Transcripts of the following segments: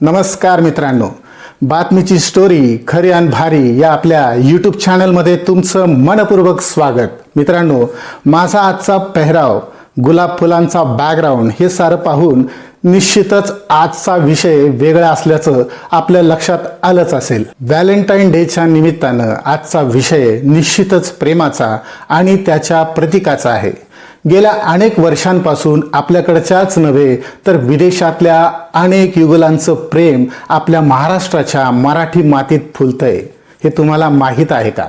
नमस्कार मित्रांनो. बातमीची स्टोरी खरी आणि भारी या आपल्या यूट्यूब चॅनलमध्ये तुमचं मनपूर्वक स्वागत. मित्रांनो माझा आजचा पेहराव गुलाब फुलांचा बॅकग्राऊंड हे सारं पाहून निश्चितच आजचा विषय वेगळा असल्याचं आपल्या लक्षात आलंच असेल. व्हॅलेंटाईन डेच्या निमित्तानं आजचा विषय निश्चितच प्रेमाचा आणि त्याच्या प्रतीकाचा आहे. गेल्या अनेक वर्षांपासून आपल्याकडच्याच नव्हे तर विदेशातल्या अनेक युगलांचं प्रेम आपल्या महाराष्ट्राच्या मराठी मातीत फुलतंय. हे तुम्हाला माहीत आहे का?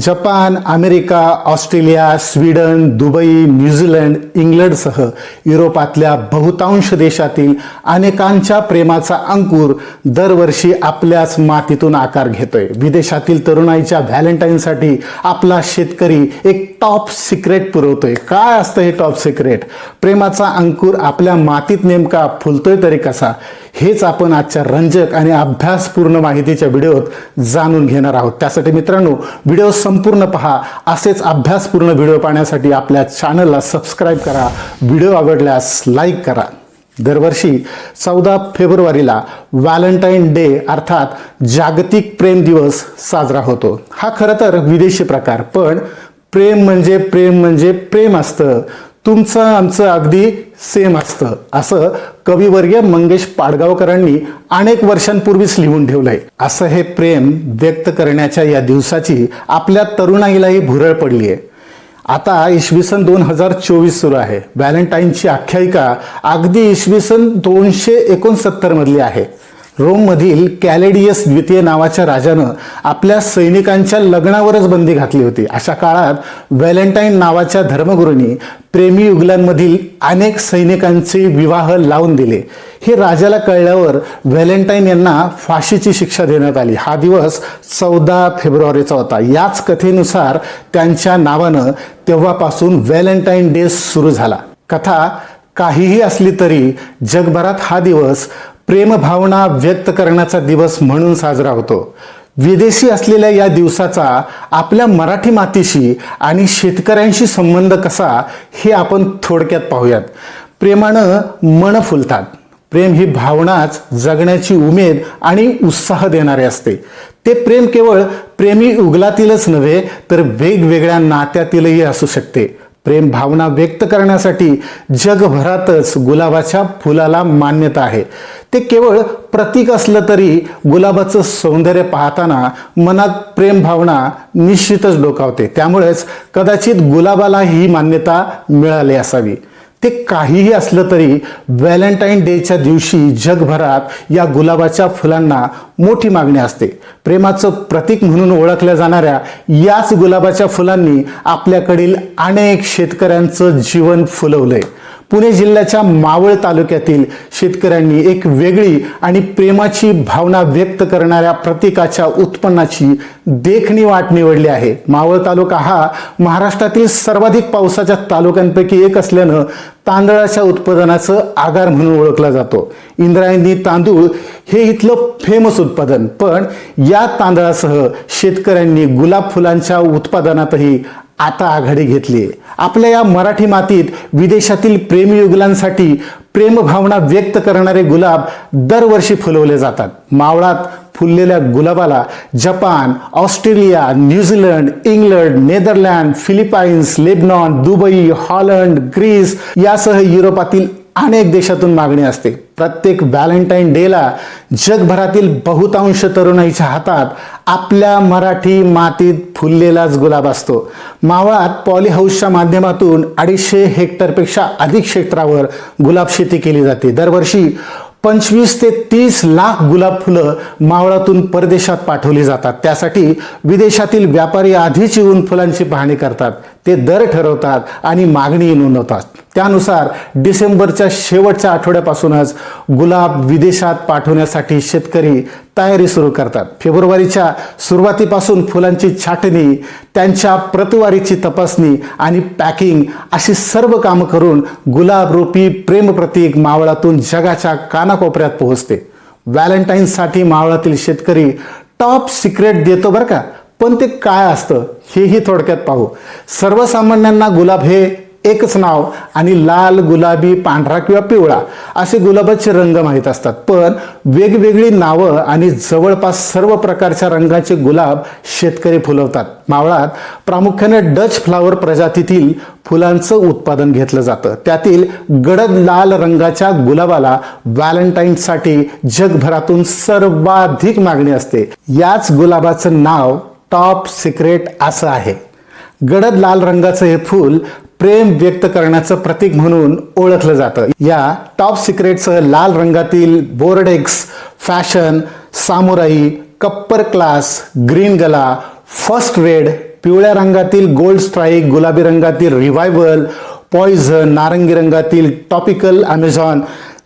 Japan America Australia Sweden Dubai New Zealand इंग्लंडसह युरोपातल्या बहुतांश देशातील अनेकांच्या प्रेमाचा अंकुर दरवर्षी आपल्याच मातीतून आकार घेतोय. विदेशातील तरुणाईच्या व्हॅलेंटाईनसाठी आपला शेतकरी एक टॉप सिक्रेट पुरवतोय. काय असतं हे टॉप सिक्रेट प्रेमाचा अंकुर आपल्या मातीत नेमका फुलतोय तरी कसा? हेच आपण आजच्या रंजक आणि अभ्यासपूर्ण माहितीच्या व्हिडिओत जाणून घेणार आहोत. त्यासाठी मित्रांनो व्हिडिओ संपूर्ण पहा. असेच अभ्यासपूर्ण व्हिडिओ पाहण्यासाठी आपल्या चॅनलला सबस्क्राईब करा. व्हिडिओ आवडल्यास लाईक करा. दरवर्षी चौदा फेब्रुवारीला व्हॅलेंटाईन डे अर्थात जागतिक प्रेम दिवस साजरा होतो. हा खरं तर विदेशी प्रकार पण प्रेम म्हणजे प्रेम म्हणजे प्रेम असतं. तुमचं आमचं अगदी सेम असतं. असं कविवर्य मंगेश पाडगावकरांनी अनेक वर्षांपूर्वीच लिहून ठेवलंय. असं हे प्रेम व्यक्त करण्याच्या या दिवसाची आपल्या तरुणाईलाही भुरळ पडली आहे आता इसवी सन दोन हजार चोवीस सुरू आहे. व्हॅलेंटाईनची आख्यायिका अगदी इसवी सन दोनशे एकोणसत्तर मधली आहे. रोममधील कॅलेडियस द्वितीय नावाच्या राजानं आपल्या सैनिकांच्या लग्नावरच बंदी घातली होती. अशा काळात व्हॅलेंटाईन नावाच्या धर्मगुरूंनी प्रेमी युगलांमधील अनेक सैनिकांचे विवाह लावून दिले. हे राजाला कळल्यावर व्हॅलेंटाईन यांना फाशीची शिक्षा देण्यात आली. हा दिवस चौदा फेब्रुवारीचा होता. याच कथेनुसार त्यांच्या नावानं तेव्हापासून व्हॅलेंटाईन डे सुरू झाला. कथा काहीही असली तरी जगभरात हा दिवस प्रेमभावना व्यक्त करण्याचा दिवस म्हणून साजरा होतो. विदेशी असलेल्या या दिवसाचा आपल्या मराठी मातीशी आणि शेतकऱ्यांशी संबंध कसा हे आपण थोडक्यात पाहूयात. प्रेमानं मन फुलतात. प्रेम ही भावनाच जगण्याची उमेद आणि उत्साह देणारे असते. ते प्रेम केवळ प्रेमी उगलातीलच नव्हे तर वेगवेगळ्या नात्यातीलही असू शकते. प्रेम भावना व्यक्त करण्यासाठी जगभरातच गुलाबाच्या फुलाला मान्यता आहे. ते केवळ प्रतीक असलं तरी गुलाबाचं सौंदर्य पाहताना मनात प्रेम भावना निश्चितच डोकावते. त्यामुळेच कदाचित गुलाबाला ही मान्यता मिळाली असावी. ते काहीही असलं तरी व्हॅलेंटाईन डेच्या दिवशी जगभरात या गुलाबाच्या फुलांना मोठी मागणी असते. प्रेमाचं प्रतीक म्हणून ओळखल्या जाणाऱ्या याच गुलाबाच्या फुलांनी आपल्याकडील अनेक शेतकऱ्यांचं जीवन फुलवलंय. पुणे जिल्ह्याच्या मावळ तालुक्यातील शेतकऱ्यांनी एक वेगळी आणि प्रेमाची भावना व्यक्त करणाऱ्या प्रतीकाच्या उत्पन्नाची देखणी वाट निवडली आहे. मावळ तालुका हा महाराष्ट्रातील सर्वाधिक पावसाच्या तालुक्यांपैकी एक असल्यानं तांदळाच्या उत्पादनाचं आगार म्हणून ओळखला जातो. इंद्रायणी तांदूळ हे इथलं फेमस उत्पादन पण या तांदळासह शेतकऱ्यांनी गुलाब फुलांच्या उत्पादनातही आता आघाडी घेतली. आहे आपल्या या मराठी मातीत विदेशातील प्रेमयुगलांसाठी प्रेमभावना व्यक्त करणारे गुलाब दरवर्षी फुलवले जातात. मावळात फुललेल्या गुलाबाला Japan Australia New Zealand England Netherland Philippines Lebanon Dubai Holland Greece यासह युरोपातील अनेक देशातून मागणी असते. प्रत्येक व्हॅलेंटाईन डेला जगभरातील बहुतांश तरुणाईच्या हातात आपल्या मराठी मातीत फुललेलाच गुलाब असतो. मावळात पॉली हाऊसच्या माध्यमातून अडीचशे हेक्टरपेक्षा अधिक क्षेत्रावर गुलाब शेती केली जाते. दरवर्षी पंचवीस ते तीस लाख गुलाब फुलं मावळातून परदेशात पाठवली जातात. त्यासाठी विदेशातील व्यापारी आधीच येऊन फुलांची पाहणी करतात. ते दर ठरवतात आणि मागणी नोंदवतात. त्यानुसार डिसेंबरच्या शेवटच्या आठवड्यापासूनच गुलाब विदेशात पाठवण्यासाठी शेतकरी तयारी सुरू करतात. फेब्रुवारीच्या सुरुवातीपासून फुलांची छाटणी त्यांच्या प्रतवारीची तपासणी आणि पॅकिंग अशी सर्व कामं करून गुलाबरूपी प्रेमप्रतीक मावळातून जगाच्या कानाकोपऱ्यात पोहोचते. व्हॅलेंटाईन्ससाठी मावळातील शेतकरी टॉप सिक्रेट देतो बरं का? पण ते काय असतं हेही थोडक्यात पाहू. सर्वसामान्यांना गुलाब हे एकच नाव आणि लाल गुलाबी पांढरा किंवा पिवळा असे गुलाबाचे रंग माहीत असतात. पण वेगवेगळी नावं आणि जवळपास सर्व प्रकारच्या रंगाचे गुलाब शेतकरी फुलवतात. मावळात प्रामुख्याने डच फ्लावर प्रजातीतील फुलांचं उत्पादन घेतलं जातं. त्यातील गडद लाल रंगाच्या गुलाबाला व्हॅलेंटाईनसाठी जगभरातून सर्वाधिक मागणी असते. याच गुलाबाचं नाव टॉप सिक्रेट असं आहे. गडद लाल रंगाचं हे फूल प्रेम व्यक्त करण्याचं प्रतीक म्हणून ओळखलं जातं. या टॉप सिक्रेटसह लाल रंगातील Bordeaux fashion samurai copper class green gala first red पिवळ्या रंगातील गोल्ड स्ट्राईक गुलाबी रंगातील रिव्हायवल पॉइझन नारंगी रंगातील टॉपिकल अमेझॉन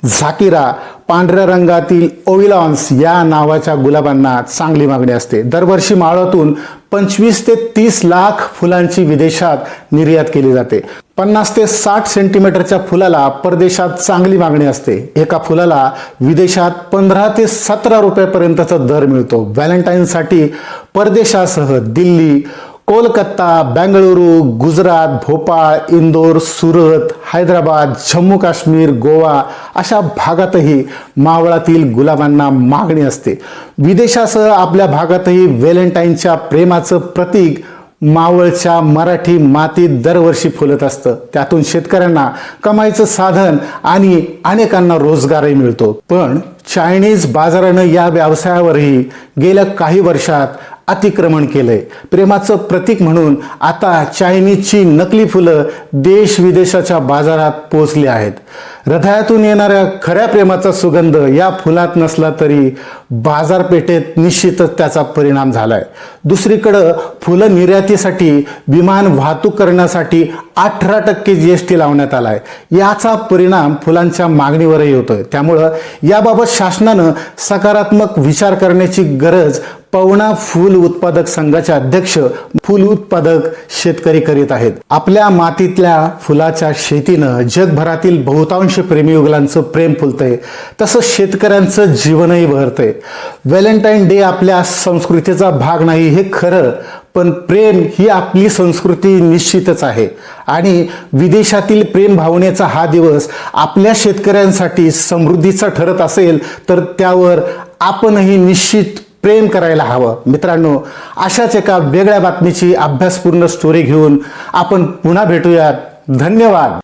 झाकिरा पांढऱ्या रंगातील ओविलॉन्स या नावाच्या गुलाबांना चांगली मागणी असते. दरवर्षी माळातून पंचवीस ते तीस लाख फुलांची विदेशात निर्यात केली जाते. पन्नास ते साठ सेंटीमीटरच्या फुलाला परदेशात चांगली मागणी असते. एका फुलाला विदेशात पंधरा ते सतरा रुपयापर्यंतचा दर मिळतो. व्हॅलेंटाईनसाठी परदेशासह दिल्ली कोलकाता बेंगळुरू गुजरात भोपाळ इंदोर सुरत हैदराबाद जम्मू काश्मीर गोवा अशा भागातही मावळातील गुलाबांना मागणी असते. विदेशासह आपल्या भागातही व्हॅलेंटाईनच्या प्रेमाचं प्रतीक मावळच्या मराठी मातीत दरवर्षी फुलत असतं. त्यातून शेतकऱ्यांना कमाईचं साधन आणि अनेकांना रोजगारही मिळतो. पण चायनीज बाजारानं या व्यवसायावरही गेल्या काही वर्षात अतिक्रमण केलंय. प्रेमाचं प्रतीक म्हणून आता चायनीजची नकली फुलं देश विदेशाच्या बाजारात पोचली आहेत. हृदयातून येणाऱ्या खऱ्या प्रेमाचा सुगंध या फुलात नसला तरी बाजारपेठेत निश्चितच त्याचा परिणाम झालाय. दुसरीकडं फुलं निर्यातीसाठी विमान वाहतूक करण्यासाठी अठरा टक्के जी एस टी लावण्यात आलाय. याचा परिणाम फुलांच्या मागणीवरही होतोय. त्यामुळं याबाबत शासनानं सकारात्मक विचार करण्याची गरज पवना फूल उत्पादक संघाचे अध्यक्ष फूल उत्पादक शेतकरी करीत आहेत. आपल्या मातीतल्या फुलाच्या शेतीनं जगभरातील बहुतांश प्रेमीयुगलांचं प्रेम फुलतंय. तसं शेतकऱ्यांचं जीवनही भरतंय व्हॅलेंटाईन डे आपल्या संस्कृतीचा भाग नाही हे खरं पण प्रेम ही आपली संस्कृती निश्चितच आहे. आणि विदेशातील प्रेम भावनेचा हा दिवस आपल्या शेतकऱ्यांसाठी समृद्धीचा ठरत असेल तर त्यावर आपणही निश्चित प्रेम करायला हवं. मित्रांनो अशाच एका वेगळ्या बातमीची अभ्यासपूर्ण स्टोरी घेऊन आपण पुन्हा भेटूयात. धन्यवाद.